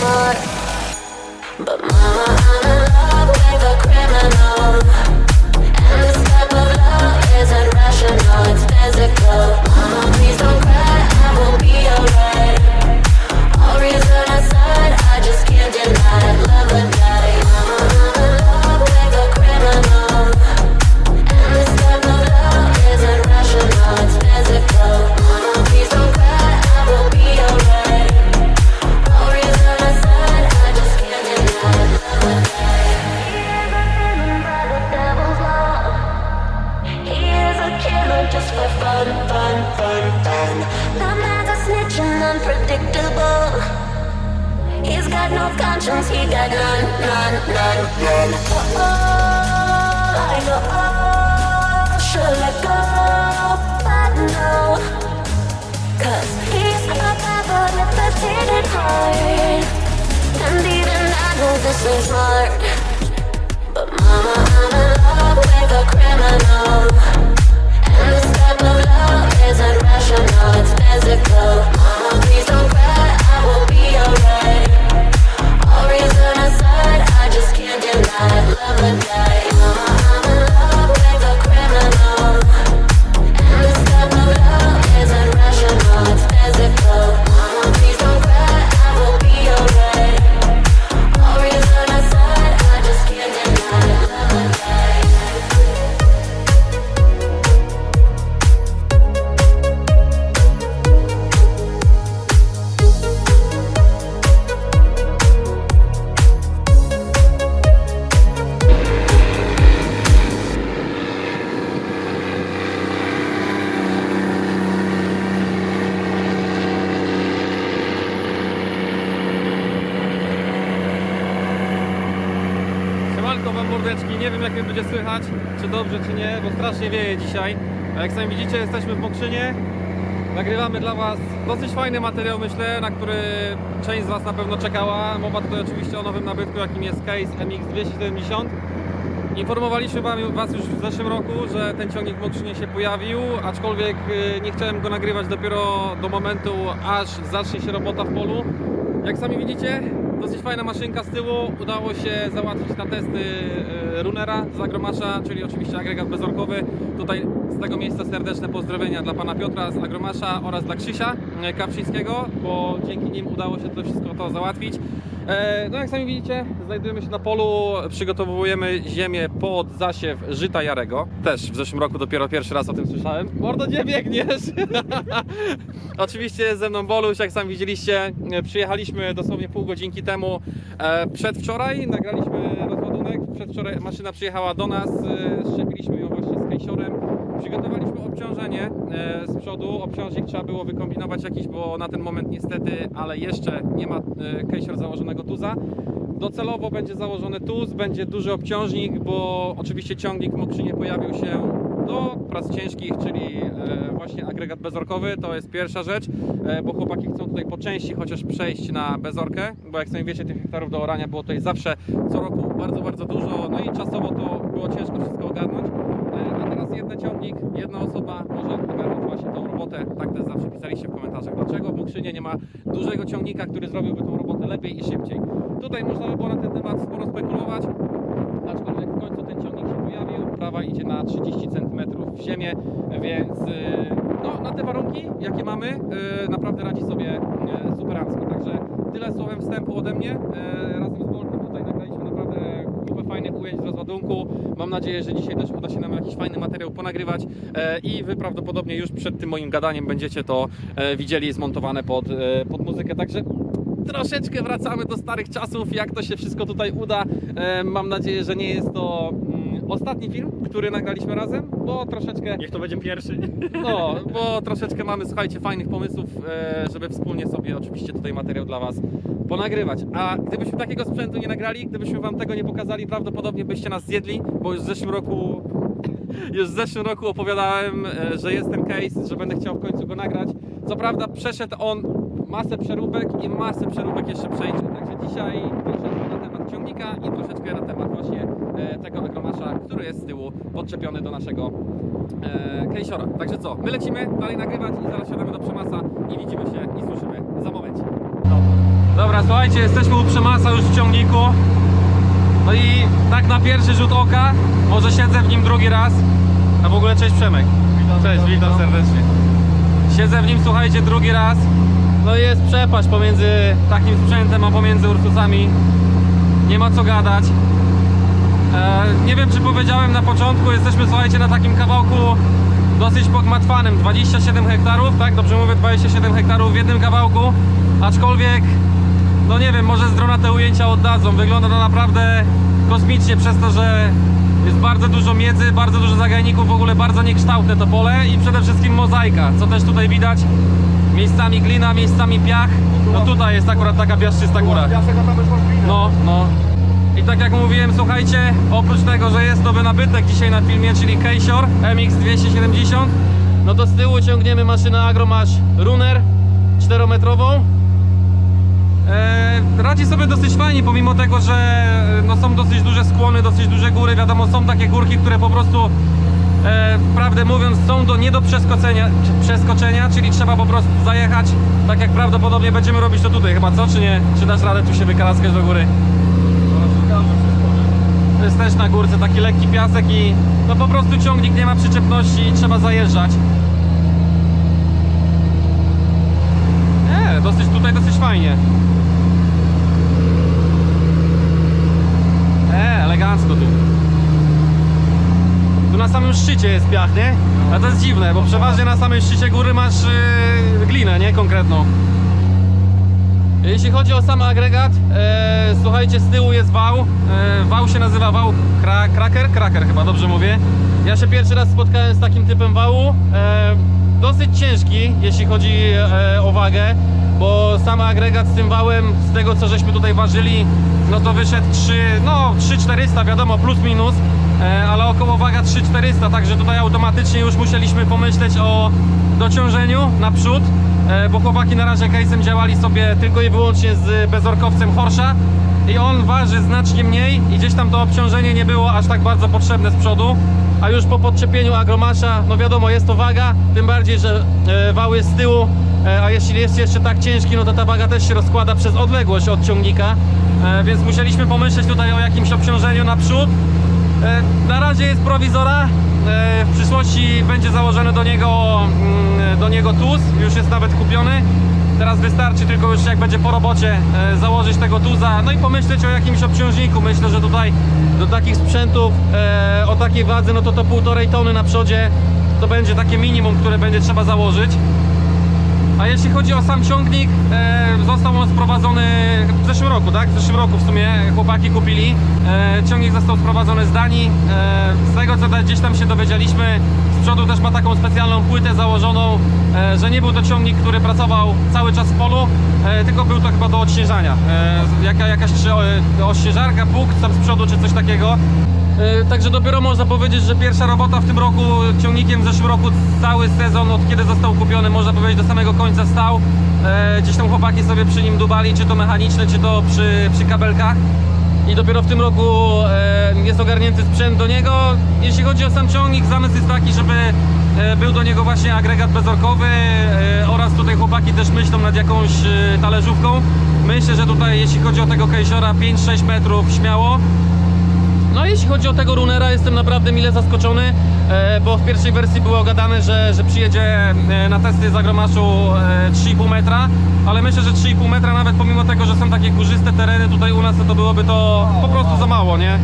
more nie wiem jak mnie będzie słychać, czy dobrze czy nie, bo strasznie wieje dzisiaj. A jak sami widzicie jesteśmy w Mokrzynie. Nagrywamy dla was dosyć fajny materiał myślę, na który część z was na pewno czekała. Mowa tutaj oczywiście o nowym nabytku jakim jest Case MX270. Informowaliśmy Was już w zeszłym roku, że ten ciągnik w Mokrzynie się pojawił, aczkolwiek y, nie chciałem go nagrywać dopiero do momentu, aż zacznie się robota w polu. Jak sami widzicie, dosyć fajna maszynka z tyłu. Udało się załatwić na testy y, Runera z Agromasza, czyli oczywiście agregat bezorkowy. Tutaj z tego miejsca serdeczne pozdrowienia dla pana Piotra z Agromasza oraz dla Krzysia y, Kapszyńskiego, bo dzięki nim udało się to wszystko to załatwić. E, No jak sami widzicie, znajdujemy się na polu, przygotowujemy ziemię pod zasiew żyta jarego. Też w zeszłym roku dopiero pierwszy raz o tym słyszałem. Mordo, gdzie biegniesz? Oczywiście ze mną Boluś, jak sami widzieliście, e, przyjechaliśmy dosłownie pół godzinki temu. E, Przedwczoraj nagraliśmy przedwczoraj maszyna przyjechała do nas, e, szczepiliśmy ją właśnie z kejsiorem. Przygotowaliśmy obciążenie e, z przodu. Obciążnik trzeba było wykombinować jakiś, bo na ten moment niestety, ale jeszcze nie ma e, kejsior założonego tuza. Docelowo będzie założony tuz, będzie duży obciążnik, bo oczywiście ciągnik w Mokrzynie pojawił się do prac ciężkich, czyli e, właśnie agregat bezorkowy, to jest pierwsza rzecz, e, bo chłopaki chcą tutaj po części chociaż przejść na bezorkę, bo jak sami wiecie, tych hektarów do orania było tutaj zawsze co roku bardzo, bardzo dużo, no i czasowo to było ciężko wszystko ogarnąć, E, a teraz jeden ciągnik, jedna osoba może ogarnąć właśnie tą robotę, tak też zawsze pisaliście w komentarzach, dlaczego w Mokrzynie nie ma dużego ciągnika, który zrobiłby tą robotę lepiej i szybciej. Tutaj można by było na ten temat sporo spekulować, aczkolwiek w końcu ten ciągnik się pojawił. Prawa idzie na 30 cm w ziemię, więc y, no, na te warunki, jakie mamy, y, naprawdę radzi sobie y, superancko. Także tyle słowem wstępu ode mnie. Razem z Bolkiem tutaj nagraliśmy naprawdę kupę fajnych ujęć z rozładunku. Mam nadzieję, że dzisiaj też uda się nam jakiś fajny materiał ponagrywać i Wy prawdopodobnie już przed tym moim gadaniem będziecie to widzieli zmontowane pod, pod muzykę. Także troszeczkę wracamy do starych czasów, jak to się wszystko tutaj uda. Mam nadzieję, że nie jest to ostatni film, który nagraliśmy razem, bo troszeczkę, Niech to będzie pierwszy. no, bo troszeczkę mamy, słuchajcie, fajnych pomysłów, e, żeby wspólnie sobie oczywiście tutaj materiał dla Was ponagrywać. A gdybyśmy takiego sprzętu nie nagrali, gdybyśmy Wam tego nie pokazali, prawdopodobnie byście nas zjedli, bo już w zeszłym roku już w zeszłym roku opowiadałem, e, że jest ten case, że będę chciał w końcu go nagrać. Co prawda przeszedł on masę przeróbek i masę przeróbek jeszcze przejdzie. Także dzisiaj troszeczkę na temat właśnie e, tego agromasza, który jest z tyłu podczepiony do naszego e, kejsiora. Także co, my lecimy dalej nagrywać i zaraz siadamy do Przemasa i widzimy się i słyszymy za moment. Dobra, słuchajcie, jesteśmy u Przemasa już w ciągniku. No i tak na pierwszy rzut oka, może siedzę w nim drugi raz. A w ogóle cześć Przemek. cześć, witam serdecznie. Siedzę w nim, słuchajcie, drugi raz. No i jest przepaść pomiędzy takim sprzętem, a pomiędzy Ursusami. Nie ma co gadać. E, nie wiem, czy powiedziałem na początku, jesteśmy, słuchajcie, na takim kawałku dosyć pogmatwanym. 27 hektarów, tak? Dobrze mówię, 27 hektarów w jednym kawałku. Aczkolwiek, no nie wiem, może z drona te ujęcia oddadzą. Wygląda to naprawdę kosmicznie przez to, że jest bardzo dużo miedzy, bardzo dużo zagajników, w ogóle bardzo niekształtne to pole i przede wszystkim mozaika, co też tutaj widać. Miejscami glina, miejscami piach. No tutaj jest akurat taka piaszczysta góra. No, no. I tak jak mówiłem, słuchajcie, oprócz tego, że jest nowy nabytek dzisiaj na filmie, czyli Kejsior MX270, no to z tyłu ciągniemy maszynę Agromash Runner 4-metrową. E, radzi sobie dosyć fajnie, pomimo tego, że e, no, są dosyć duże skłony, dosyć duże góry. Wiadomo, są takie górki, które po prostu, e, prawdę mówiąc, są do, nie do przeskoczenia, przeskoczenia, czyli trzeba po prostu zajechać, tak jak prawdopodobnie będziemy robić to tutaj chyba, co? Czy nie? Czy dasz radę tu się wykaraskać do góry? To jest też na górce taki lekki piasek i no po prostu ciągnik nie ma przyczepności i trzeba zajeżdżać. Nie, dosyć tutaj dosyć fajnie. E, elegancko tu. Tu na samym szczycie jest piach, nie? A to jest dziwne, bo przeważnie na samym szczycie góry masz yy, glinę, nie? Konkretną. Jeśli chodzi o sam agregat, e, słuchajcie, z tyłu jest wał. E, wał się nazywa wał kra, kraker, kraker chyba, dobrze mówię. Ja się pierwszy raz spotkałem z takim typem wału. E, dosyć ciężki, jeśli chodzi e, o wagę, bo sam agregat z tym wałem, z tego co żeśmy tutaj ważyli, no to wyszedł 3, no 3400 wiadomo, plus minus, e, ale około waga 3400, także tutaj automatycznie już musieliśmy pomyśleć o dociążeniu naprzód. E, bo chłopaki na razie case'em działali sobie tylko i wyłącznie z bezorkowcem Horsza i on waży znacznie mniej i gdzieś tam to obciążenie nie było aż tak bardzo potrzebne z przodu a już po podczepieniu agromasza, no wiadomo jest to waga, tym bardziej, że e, wał jest z tyłu e, a jeśli jest jeszcze tak ciężki, no to ta waga też się rozkłada przez odległość od ciągnika e, więc musieliśmy pomyśleć tutaj o jakimś obciążeniu naprzód E, Na razie jest prowizora. E, W przyszłości będzie założony do niego, mm, do niego TUZ. Już jest nawet kupiony. Teraz wystarczy tylko już jak będzie po robocie e, założyć tego tuza, no i pomyśleć o jakimś obciążniku. Myślę, że tutaj do takich sprzętów e, o takiej wadze, no to to półtorej tony na przodzie to będzie takie minimum, które będzie trzeba założyć. A jeśli chodzi o sam ciągnik, e, został on sprowadzony w zeszłym roku, tak? W zeszłym roku w sumie chłopaki kupili. E, ciągnik został sprowadzony z Danii. E, z tego co gdzieś tam się dowiedzieliśmy, z przodu też ma taką specjalną płytę założoną, e, że nie był to ciągnik, który pracował cały czas w polu, e, tylko był to chyba do odśnieżania. E, jaka, jakaś czy, e, pług tam z przodu czy coś takiego. E, Także dopiero można powiedzieć, że pierwsza robota w tym roku ciągnikiem w zeszłym roku cały sezon od kiedy został kupiony można powiedzieć do samego końca stał. E, Gdzieś tam chłopaki sobie przy nim dubali, czy to mechaniczne, czy to przy, przy kabelkach. I dopiero w tym roku e, jest ogarnięty sprzęt do niego. Jeśli chodzi o sam ciągnik, zamysł jest taki, żeby był do niego właśnie agregat bezorkowy oraz tutaj chłopaki też myślą nad jakąś talerzówką. Myślę, że tutaj jeśli chodzi o tego kejsiora 5-6 metrów śmiało. No jeśli chodzi o tego runera jestem naprawdę mile zaskoczony, e, bo w pierwszej wersji było gadane, że, że przyjedzie e, na testy z agromaszu e, 3,5 metra, ale myślę, że 3,5 metra nawet pomimo tego, że są takie górzyste tereny tutaj u nas, to, byłoby to po prostu za mało, nie?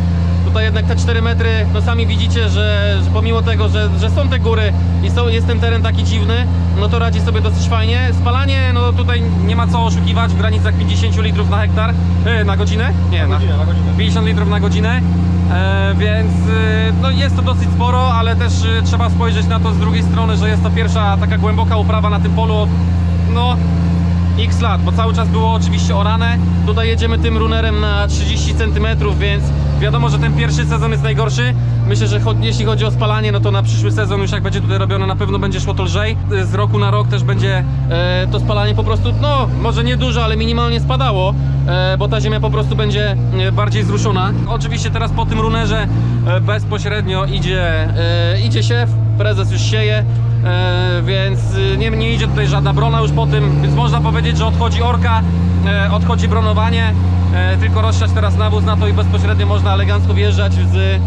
Tutaj jednak te 4 metry, no sami widzicie, że, że pomimo tego, że, że są te góry i są, jest ten teren taki dziwny, no to radzi sobie dosyć fajnie. Spalanie, no tutaj nie ma co oszukiwać, w granicach 50 litrów na hektar, e, na godzinę? Nie, Na godzinę, na godzinę. 50 litrów na godzinę, e, więc e, no jest to dosyć sporo, ale też e, trzeba spojrzeć na to z drugiej strony, że jest to pierwsza taka głęboka uprawa na tym polu. Od, no x lat, bo cały czas było oczywiście orane. Tutaj jedziemy tym runerem na 30 cm, więc Wiadomo, że ten pierwszy sezon jest najgorszy. Myślę, że jeśli chodzi o spalanie, no to na przyszły sezon już jak będzie tutaj robione, na pewno będzie szło to lżej. Z roku na rok też będzie e, to spalanie po prostu, no może nie dużo, ale minimalnie spadało, e, bo ta ziemia po prostu będzie e, bardziej zruszona. Oczywiście teraz po tym runerze e, bezpośrednio idzie, e, idzie siew, prezes już sieje, więc e, nie, nie idzie tutaj żadna brona już po tym, więc można powiedzieć, że odchodzi orka, e, odchodzi bronowanie, e, tylko rozsiać teraz nawóz na to i bezpośrednio można elegancko wjeżdżać z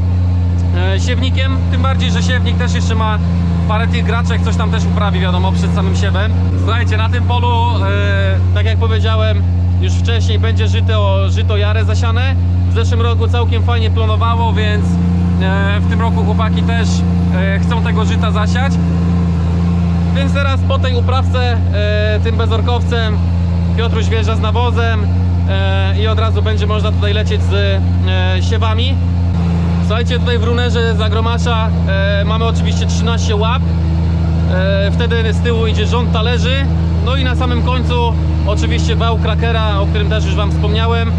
e, siewnikiem, tym bardziej, że siewnik też jeszcze ma parę tych graczek, coś tam też uprawi, wiadomo, przed samym siewem. Słuchajcie, na tym polu, e, tak jak powiedziałem już wcześniej, będzie żyto, żyto jarę zasiane. W zeszłym roku całkiem fajnie plonowało, więc e, w tym roku chłopaki też e, chcą tego żyta zasiać. Więc teraz po tej uprawce e, tym bezorkowcem Piotruś wjeżdża z nawozem e, i od razu będzie można tutaj lecieć z e, siewami. Słuchajcie, tutaj w runerze zagromacza e, mamy oczywiście 13 łap. Wtedy z tyłu idzie rząd talerzy. No i na samym końcu oczywiście wał krakera, o którym też już Wam wspomniałem.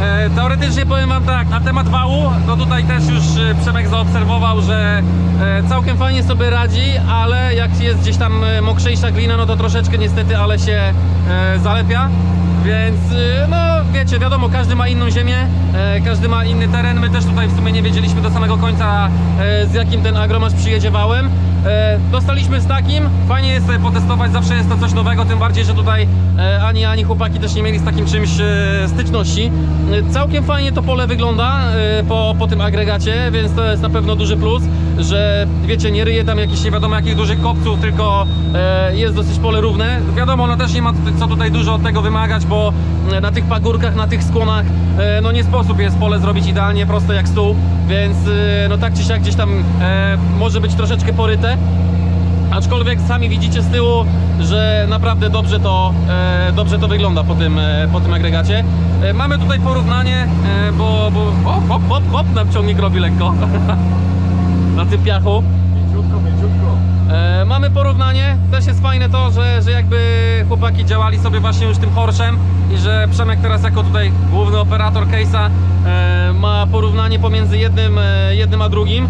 E, teoretycznie powiem Wam tak, na temat wału, no tutaj też już e, Przemek zaobserwował, że e, całkiem fajnie sobie radzi, ale jak jest gdzieś tam mokrzejsza glina, no to troszeczkę niestety, ale się zalepia. Więc no wiecie, wiadomo, każdy ma inną ziemię, każdy ma inny teren. My też tutaj w sumie nie wiedzieliśmy do samego końca z jakim ten agromasz przyjedzie wałem. E, dostaliśmy z takim, fajnie jest sobie potestować, zawsze jest to coś nowego, tym bardziej, że tutaj e, ani ani chłopaki też nie mieli z takim czymś e, styczności. Całkiem fajnie to pole wygląda po, po tym agregacie, więc to jest na pewno duży plus, że wiecie, nie ryje tam jakichś nie wiadomo jakich dużych kopców, tylko e, jest dosyć pole równe. Wiadomo, no też nie ma co tutaj dużo od tego wymagać, bo e, na tych pagórkach, na tych skłonach, e, no nie sposób jest pole zrobić idealnie proste jak stół, więc e, no tak czy siak gdzieś tam e, może być troszeczkę poryte. Aczkolwiek sami widzicie z tyłu, że naprawdę dobrze to, e, dobrze to wygląda po tym, e, po tym agregacie. E, mamy tutaj porównanie, e, bo, bo hop, hop, hop, hop, nam ciągnik robi lekko tym piachu. Mięciutko, mięciutko. E, mamy porównanie, też jest fajne to, że, że jakby chłopaki działali sobie właśnie już tym Horszem i że Przemek teraz jako tutaj główny operator case'a e, ma porównanie pomiędzy jednym, e, jednym a drugim.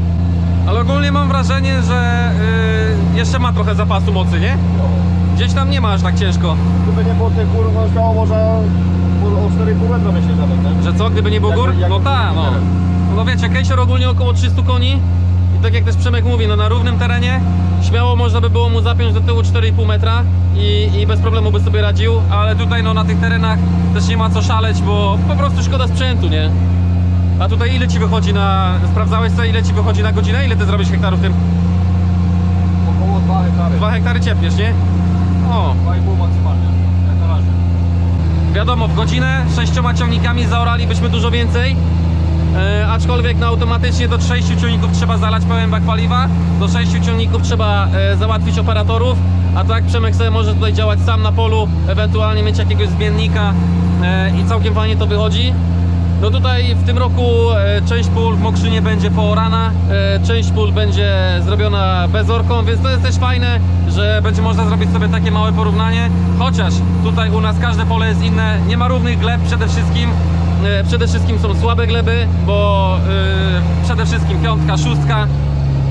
Ale ogólnie mam wrażenie, że e, jeszcze ma trochę zapasu mocy, nie? Gdzieś tam nie ma aż tak ciężko. Gdyby nie było tych gór, no śmiało może o 4,5 metra myślę nawet, nie? Że co, gdyby nie było gór? No tak, no. No wiecie, Kejsior ogólnie około 300 koni i tak jak też Przemek mówi, no na równym terenie śmiało można by było mu zapiąć do tyłu 4,5 metra i, i bez problemu by sobie radził, ale tutaj no na tych terenach też nie ma co szaleć, bo po prostu szkoda sprzętu, nie? A tutaj ile ci wychodzi na... sprawdzałeś co, ile ci wychodzi na godzinę? Ile ty zrobisz hektarów tym? Około 2 hektary. 2 hektary ciepniesz, nie? O, 2,5 maksymalnie. Jak na razie. Wiadomo, w godzinę sześcioma ciągnikami zaoralibyśmy dużo więcej. E, aczkolwiek no, automatycznie do 6 ciągników trzeba zalać pełen bak paliwa, do 6 ciągników trzeba e, załatwić operatorów, a tak Przemek sobie może tutaj działać sam na polu, ewentualnie mieć jakiegoś zmiennika e, i całkiem fajnie to wychodzi. No tutaj w tym roku e, część pól w Mokrzynie będzie poorana, e, część pól będzie zrobiona bezorką, więc to jest też fajne, że będzie można zrobić sobie takie małe porównanie. Chociaż tutaj u nas każde pole jest inne, nie ma równych gleb przede wszystkim. E, Przede wszystkim są słabe gleby, bo e, przede wszystkim piątka, szóstka,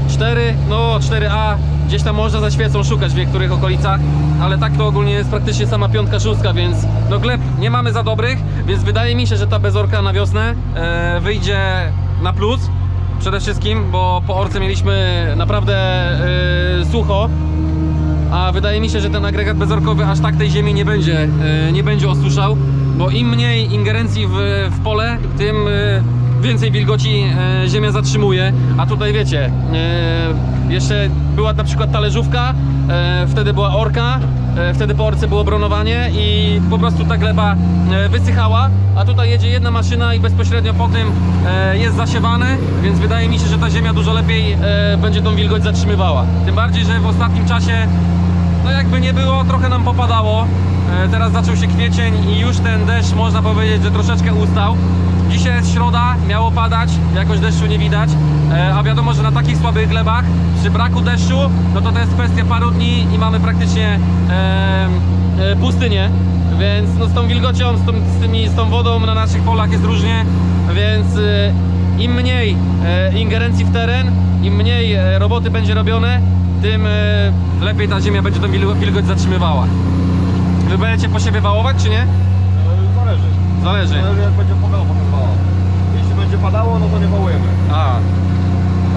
4, no 4A, gdzieś tam można za świecą szukać w niektórych okolicach, ale tak to ogólnie jest praktycznie sama piątka, szóstka, więc no gleb nie mamy za dobrych, więc wydaje mi się, że ta bezorka na wiosnę e, wyjdzie na plus. Przede wszystkim, bo po orce mieliśmy naprawdę sucho, a wydaje mi się, że ten agregat bezorkowy aż tak tej ziemi nie będzie, nie będzie osuszał, bo im mniej ingerencji w, w pole, tym e, więcej wilgoci e, ziemia zatrzymuje, a tutaj wiecie, e, jeszcze była na przykład talerzówka, wtedy była orka, wtedy po orce było bronowanie i po prostu ta gleba wysychała, a tutaj jedzie jedna maszyna i bezpośrednio po tym jest zasiewane, więc wydaje mi się, że ta ziemia dużo lepiej będzie tą wilgoć zatrzymywała. Tym bardziej, że w ostatnim czasie no jakby nie było, trochę nam popadało. E, Teraz zaczął się kwiecień i już ten deszcz można powiedzieć, że troszeczkę ustał. Dzisiaj jest środa, miało padać, jakoś deszczu nie widać, E, a wiadomo, że na takich słabych glebach, przy braku deszczu, no to to jest kwestia paru dni i mamy praktycznie e, pustynię, więc no z tą wilgocią, z, tą, z, tymi, z tą wodą na naszych polach jest różnie, więc e, im mniej ingerencji w teren, im mniej roboty będzie robione, tym lepiej ta ziemia będzie tą wil- wilgoć zatrzymywała. Wy będziecie po siebie wałować, czy nie? E, Zależy. Zależy. Zależy jak będzie pogoda pokazywała. Jeśli będzie padało, no to nie wałujemy. A.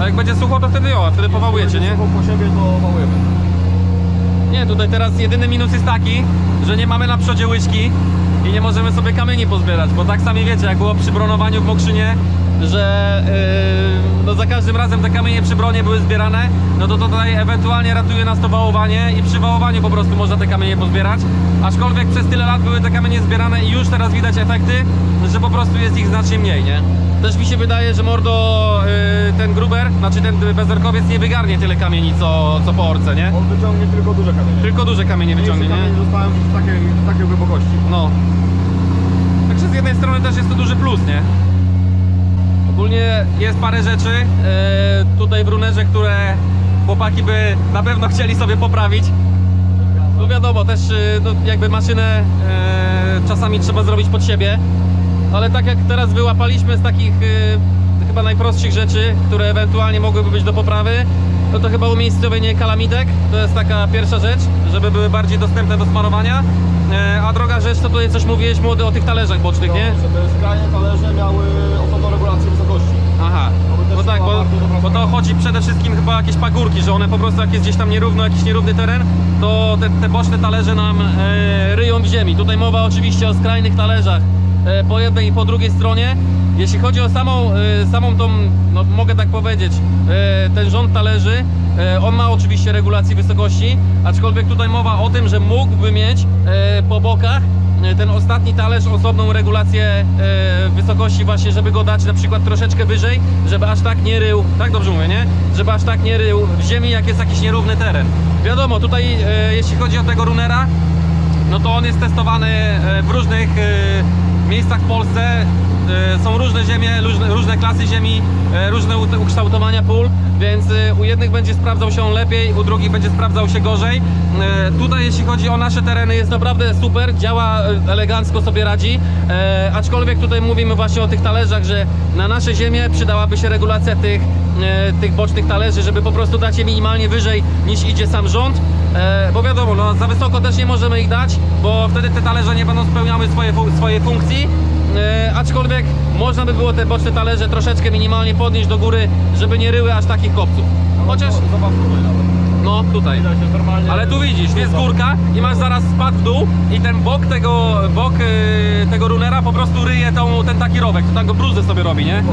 A jak będzie sucho, to wtedy jo, wtedy powałujecie, nie? Jeśli po siebie, to wałujemy. Nie, tutaj teraz jedyny minus jest taki, że nie mamy na przodzie łyżki i nie możemy sobie kamieni pozbierać, bo tak sami wiecie, jak było przy bronowaniu w Mokrzynie, że yy, no za każdym razem te kamienie przy bronie były zbierane, no to tutaj ewentualnie ratuje nas to wałowanie i przy wałowaniu po prostu można te kamienie pozbierać, aczkolwiek przez tyle lat były te kamienie zbierane i już teraz widać efekty, że po prostu jest ich znacznie mniej, nie? Też mi się wydaje, że mordo yy, ten gruber, znaczy ten bezerkowiec nie wygarnie tyle kamieni co, co po orce, nie? On wyciągnie tylko duże kamienie. Tylko duże kamienie wyciągnie, nie? kamienie zostają w takiej, w takiej głębokości. No. Także z jednej strony też jest to duży plus, nie? Ogólnie jest parę rzeczy e, tutaj w runerze, które chłopaki by na pewno chcieli sobie poprawić. No wiadomo, też e, no, jakby maszynę e, czasami trzeba zrobić pod siebie, ale tak jak teraz wyłapaliśmy z takich e, chyba najprostszych rzeczy, które ewentualnie mogłyby być do poprawy, no to chyba umiejscowienie kalamitek, to jest taka pierwsza rzecz, żeby były bardziej dostępne do smarowania. E, a druga rzecz, to tutaj coś mówiłeś młody o tych talerzach bocznych, nie? No, żeby skrajne talerze miały osobną regulację wysokości. Aha, no tak, bo, bo to chodzi przede wszystkim chyba o jakieś pagórki, że one po prostu jak jest gdzieś tam nierówno, jakiś nierówny teren, to te, te boczne talerze nam e, ryją w ziemi. Tutaj mowa oczywiście o skrajnych talerzach po jednej i po drugiej stronie. Jeśli chodzi o samą, e, samą tą, no mogę tak powiedzieć, e, ten rząd talerzy, e, on ma oczywiście regulację wysokości, aczkolwiek tutaj mowa o tym, że mógłby mieć e, po bokach e, ten ostatni talerz osobną regulację e, wysokości właśnie, żeby go dać na przykład troszeczkę wyżej, żeby aż tak nie rył, tak dobrze mówię, nie? Żeby aż tak nie rył w ziemi, jak jest jakiś nierówny teren. Wiadomo, tutaj e, jeśli chodzi o tego runera, no to on jest testowany e, w różnych e, miejscach w Polsce. E, Są różne ziemie, różne, klasy ziemi, e, różne ukształtowania pól, więc e, u jednych będzie sprawdzał się on lepiej, u drugich będzie sprawdzał się gorzej. Tutaj jeśli chodzi o nasze tereny jest naprawdę super, działa elegancko sobie radzi, aczkolwiek tutaj mówimy właśnie o tych talerzach, że na nasze ziemię przydałaby się regulacja tych, tych bocznych talerzy, żeby po prostu dać je minimalnie wyżej niż idzie sam rząd. E, bo wiadomo, no, za wysoko też nie możemy ich dać, bo wtedy te talerze nie będą spełniały swoje, swojej funkcji. E, aczkolwiek można by było te boczne talerze troszeczkę minimalnie podnieść do góry, żeby nie ryły aż takich kopców. Chociaż, No, Zobacz tutaj nawet. no tutaj. Ale tu widzisz, jest górka i masz zaraz spad w dół i ten bok tego, bok e, tego runera po prostu ryje tą, ten taki rowek, to tak go bruzdę sobie robi, nie?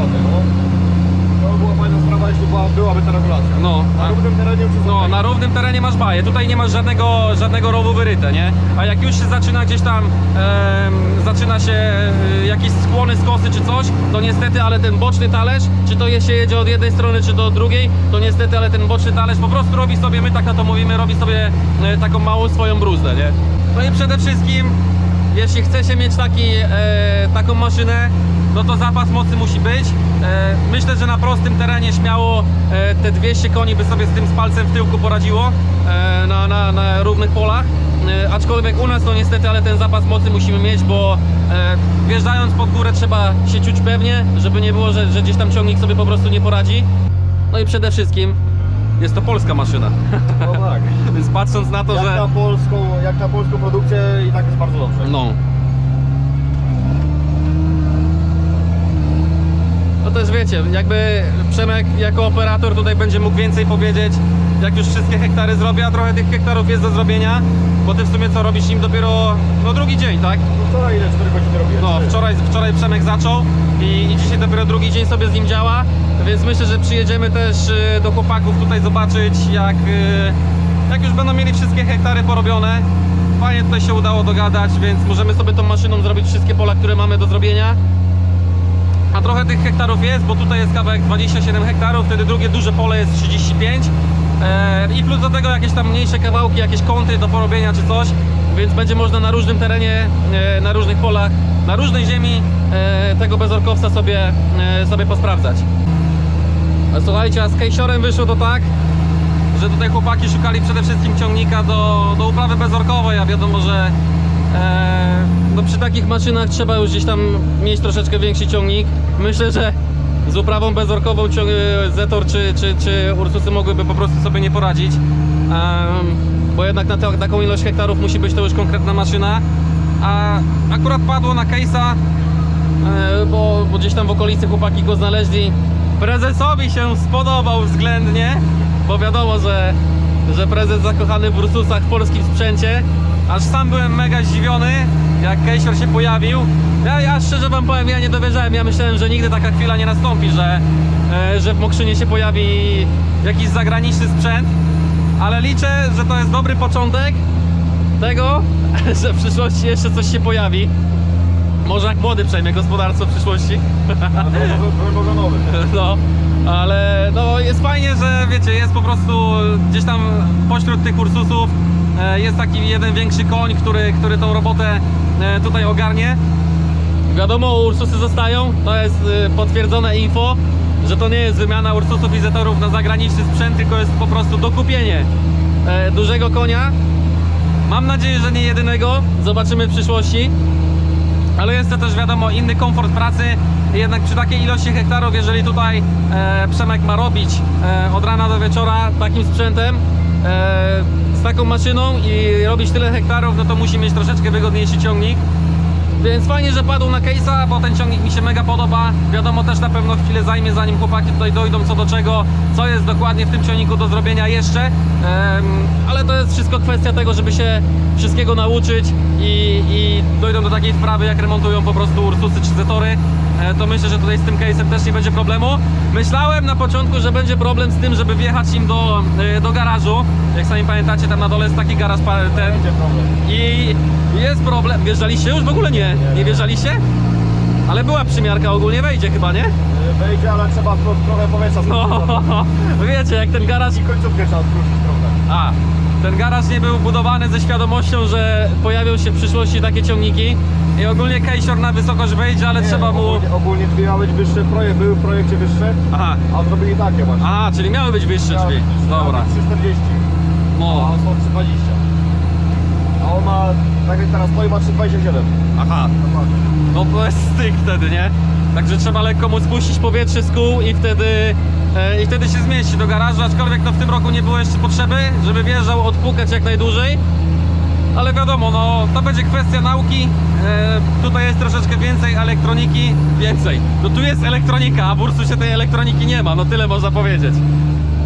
To była byłaby ta regulacja. No, Na a- równym terenie już jest No, okej. na równym terenie masz baję. Tutaj nie masz żadnego, żadnego rowu wyryte, nie? A jak już się zaczyna gdzieś tam, em, zaczyna się e, jakieś skłony, skosy czy coś, to niestety, ale ten boczny talerz, czy to je- się jedzie od jednej strony, czy do drugiej, to niestety, ale ten boczny talerz po prostu robi sobie, my tak na to mówimy, robi sobie e, taką małą swoją bruzdę, nie? No i przede wszystkim, jeśli chce się mieć taki, e, taką maszynę, no to zapas mocy musi być. E, myślę, że na prostym terenie śmiało e, te 200 koni by sobie z tym z palcem w tyłku poradziło e, na, na, na równych polach. E, aczkolwiek u nas to niestety, ale ten zapas mocy musimy mieć, bo e, wjeżdżając pod górę trzeba się czuć pewnie, żeby nie było, że, że gdzieś tam ciągnik sobie po prostu nie poradzi. No i przede wszystkim jest to polska maszyna. No tak. Więc patrząc na to, Jak że... na polską, jak na polską produkcję i tak jest bardzo dobrze. No. No też wiecie, jakby Przemek jako operator tutaj będzie mógł więcej powiedzieć, jak już wszystkie hektary zrobię, a trochę tych hektarów jest do zrobienia, bo ty w sumie co robisz nim dopiero no drugi dzień, tak? No wczoraj ile? 4 godziny robiłem? No, wczoraj, wczoraj Przemek zaczął i, i dzisiaj dopiero drugi dzień sobie z nim działa, więc myślę, że przyjedziemy też y, do chłopaków tutaj zobaczyć, jak, y, jak już będą mieli wszystkie hektary porobione. Fajnie tutaj się udało dogadać, więc możemy sobie tą maszyną zrobić wszystkie pola, które mamy do zrobienia. A trochę tych hektarów jest, bo tutaj jest kawałek 27 hektarów, wtedy drugie duże pole jest 35. E, I plus do tego jakieś tam mniejsze kawałki, jakieś kąty do porobienia czy coś, więc będzie można na różnym terenie, e, na różnych polach, na różnej ziemi e, tego bezorkowca sobie, sobie posprawdzać. Słuchajcie, a z kejsiorem wyszło to tak, że tutaj chłopaki szukali przede wszystkim ciągnika do, do uprawy bezorkowej, a wiadomo, że no przy takich maszynach trzeba już gdzieś tam mieć troszeczkę większy ciągnik. Myślę, że z uprawą bezorkową Zetor czy, czy, czy Ursusy mogłyby po prostu sobie nie poradzić. Bo jednak na te, taką ilość hektarów musi być to już konkretna maszyna. A akurat padło na case'a, e, bo, bo gdzieś tam w okolicy chłopaki go znaleźli. Prezesowi się spodobał względnie, bo wiadomo, że, że prezes zakochany w Ursusach w polskim sprzęcie. Aż sam byłem mega zdziwiony, jak Kejsior się pojawił. Ja, ja szczerze wam powiem, ja nie dowierzałem. Ja myślałem, że nigdy taka chwila nie nastąpi, że, e, że w Mokrzynie się pojawi jakiś zagraniczny sprzęt. Ale liczę, że to jest dobry początek tego, że w przyszłości jeszcze coś się pojawi. Może jak młody przejmie gospodarstwo w przyszłości. No, ale no jest fajnie, że wiecie, jest po prostu gdzieś tam pośród tych Ursusów e, jest taki jeden większy koń, który, który tą robotę e, tutaj ogarnie. Wiadomo, Ursusy zostają, to jest e, potwierdzone info, że to nie jest wymiana Ursusów i Zetorów na zagraniczny sprzęt, tylko jest po prostu dokupienie e, dużego konia. Mam nadzieję, że nie jedynego, zobaczymy w przyszłości. Ale jest to też wiadomo inny komfort pracy. Jednak przy takiej ilości hektarów, jeżeli tutaj e, Przemek ma robić e, od rana do wieczora takim sprzętem, e, taką maszyną i robić tyle hektarów, no to musi mieć troszeczkę wygodniejszy ciągnik. Więc fajnie, że padł na case'a, bo ten ciągnik mi się mega podoba. Wiadomo, też na pewno chwilę zajmie, zanim chłopaki tutaj dojdą co do czego, co jest dokładnie w tym ciągniku do zrobienia jeszcze. Ale to jest wszystko kwestia tego, żeby się wszystkiego nauczyć i, i dojdą do takiej sprawy, jak remontują po prostu Ursusy czy Zetory. E, to myślę, że tutaj z tym case'em też nie będzie problemu. Myślałem na początku, że będzie problem z tym, żeby wjechać im do, e, do garażu. Jak sami pamiętacie, tam na dole jest taki garaż ten, Będzie problem. i jest problem. Wjeżdżaliście już? W ogóle nie. Nie wjeżdżaliście? Ale była przymiarka ogólnie wejdzie chyba, nie? Y, Wejdzie, ale trzeba tro, trochę powietrza No, wiecie, jak ten garaż. I końcówkę trzeba skrócić trochę. A, ten garaż nie był budowany ze świadomością, że pojawią się w przyszłości takie ciągniki. I ogólnie Kejsior na wysokość wejdzie, ale Nie, trzeba mu. Ogólnie, ogólnie drzwi miały być wyższe, projekt, były w projekcie wyższe, Aha, a zrobili takie właśnie. aha, czyli miały być wyższe drzwi. Dobra. być 340, a No, on są 320. A on ma, tak jak teraz stoi, ma 327. aha. Dokładnie. No to jest styk wtedy, nie? Także trzeba lekko mu spuścić powietrze z kół i wtedy, i wtedy się zmieści do garażu, aczkolwiek no w tym roku nie było jeszcze potrzeby, żeby wjeżdżał odpukać jak najdłużej. Ale wiadomo, no to będzie kwestia nauki. E, tutaj jest troszeczkę więcej elektroniki, więcej. No tu jest elektronika, a w Ursusie tej elektroniki nie ma, no tyle można powiedzieć.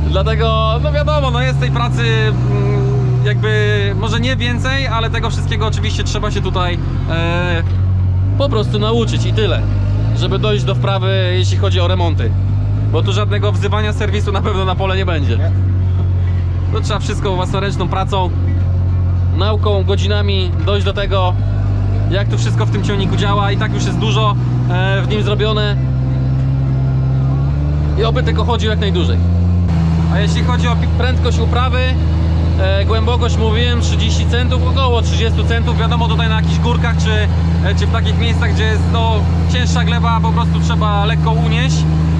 Dlatego, no wiadomo, no jest tej pracy mm, jakby może nie więcej, ale tego wszystkiego oczywiście trzeba się tutaj e, po prostu nauczyć i tyle, żeby dojść do wprawy, jeśli chodzi o remonty. Bo tu żadnego wzywania serwisu na pewno na pole nie będzie. To trzeba wszystko własnoręczną pracą, nauką, godzinami dojść do tego, jak to wszystko w tym ciągniku działa. I tak już jest dużo e, w nim zrobione. I oby tylko chodził jak najdłużej. A jeśli chodzi o prędkość uprawy, e, głębokość mówiłem 30 centów, około 30 centów. Wiadomo tutaj na jakichś górkach czy, e, czy w takich miejscach, gdzie jest no, cięższa gleba, po prostu trzeba lekko unieść.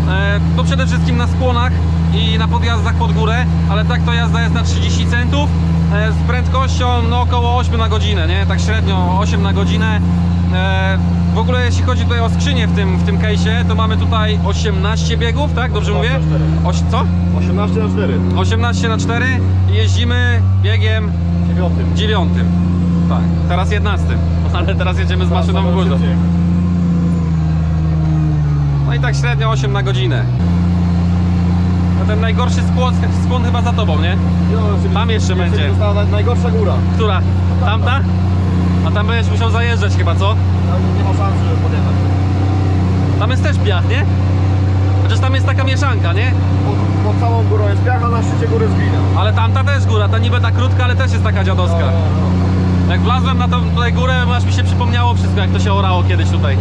E, to przede wszystkim na skłonach i na podjazdach pod górę, ale tak to jazda jest na 30 centów e, z prędkością no, około 8 na godzinę, nie? Tak średnio 8 na godzinę. E, w ogóle jeśli chodzi tutaj o skrzynię w tym, w tym case'ie, to mamy tutaj 18 biegów, tak? Dobrze mówię? 18 Oś, co? 18 na 4. 18 na 4 i jeździmy biegiem Dziewiątym. dziewiątym. Tak, teraz 11, ale teraz jedziemy z maszyną w górze. No i tak średnio 8 na godzinę. No ten najgorszy skłon, skłon chyba za tobą, nie? Tam jeszcze będzie. Została najgorsza góra. Która? Tamta? A tam będziesz musiał zajeżdżać chyba, co? Tam nie ma szans, żeby podjechać. Tam jest też piach, nie? Chociaż tam jest taka mieszanka, nie? Pod, pod całą górą jest piach, a na szczycie góry jest glina. Ale tamta też góra, ta niby ta krótka, ale też jest taka dziadowska. No, no, no. Jak wlazłem na tą tutaj górę, aż mi się przypomniało wszystko, jak to się orało kiedyś tutaj.